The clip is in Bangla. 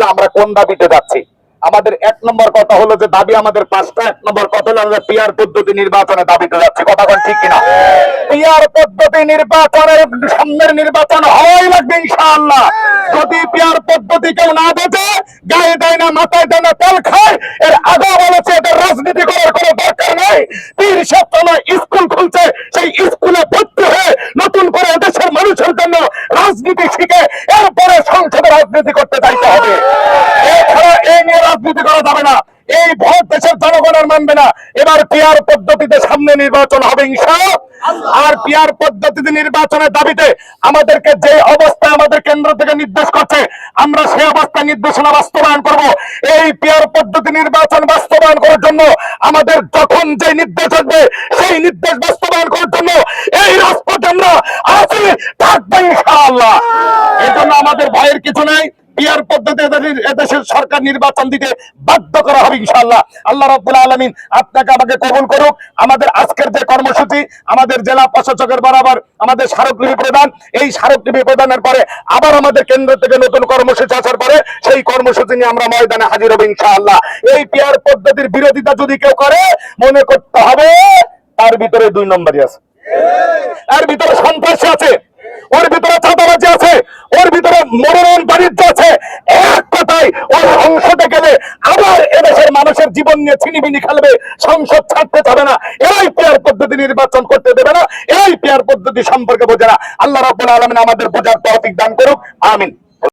যে আমরা কোন দাবিতে যাচ্ছি? আমাদের এক নম্বর কথা হলো যে দাবি আমাদের পাঁচটা, এক নম্বর কথা হলো আমরা পিয়ার পদ্ধতি নির্বাচনে দাবিতে যাচ্ছি। কথা কোন ঠিক কিনা? পিয়ার পদ্ধতি নির্বাচনের সামনের নির্বাচন হওয়াই লাগবে ইনশাআল্লাহ। যদি পিয়ার পদ্ধতি কেউ না বোঝে, গায়ে দেয় না, মাথায় দেয় না, তেল খায়, এর আগে বলেছে এদের রাজনীতি করার কোনো দরকার নাই। পীর সপ্তাহ স্কুল খুলছে, সেই স্কুলে ভর্তি হয়ে নতুন করে দেশের মানুষের জন্য রাজনীতি শিখে এরপরে সংসদে রাজনীতি করতে চাইতে হবে এছাড়া এই নিয়ে রাজনীতি করা যাবে না। এই ভোট দেশের জনগণের মানবে না। এবার পিয়ার পদ্ধতিতে সামনে নির্বাচন হবে ইনশা আর পিয়ার পদ্ধতিতে নির্বাচনের দাবিতে আমাদেরকে যে অবস্থা আমাদের কেন্দ্র থেকে নির্দেশ করছে, আমরা সেই অবস্থা নির্দেশনা বাস্তবায়ন করব। এই পিয়ার পদ্ধতি নির্বাচন বাস্তবায়ন করার জন্য আমাদের যখন যে নির্দেশ আসবে, সেই নির্দেশ বাস্তবায়ন করার জন্য এই রাজপথে আমরা আছি থাকব, ইনশাআল্লাহ। এই জন্য আমাদের ভয়ের কিছু নাই। বিয়ার পদ্ধতি এদেশের- সরকার নির্বাচন দিতে বাধ্য করা হবে ইনশাআল্লাহ, আল্লাহ রাব্বুল আলামিন আপনাকে আমাকে কবুল করুক। আমাদের আজকের যে কর্মসূচি, আমাদের জেলা প্রশাসকের বরাবর আমাদের স্মারকলিপি প্রদান, এই স্মারকলিপি প্রদানের পরে আবার আমাদের কেন্দ্র থেকে নতুন কর্মসূচি আসার পরে সেই কর্মসূচি নিয়ে আমরা ময়দানে হাজির হব ইনশাআল্লাহ। এই পিয়ার পদ্ধতির বিরোধিতা যদি কেউ করে, মনে করতে হবে তার ভিতরে দুই নম্বরই আছে এর ভিতরে সন্ত্রাসী আছে ওর ভিতরে চাঁদাবাজি আছে ওর ভিতরে মনোনয়ন বাণিজ্য আছে এক কথায় ওর সংসদে গেলে আবার এদেশের মানুষের জীবন নিয়ে ছিনিবিনি খেলবে, সংসদ ছাড়তে চাবে না এই পেয়ার পদ্ধতি নির্বাচন করতে দেবে না এই পেয়ার পদ্ধতি সম্পর্কে বোঝে না। আল্লাহ রাবুল আলমিন আমাদের বোঝার তহফিক দান করুক, আমিন।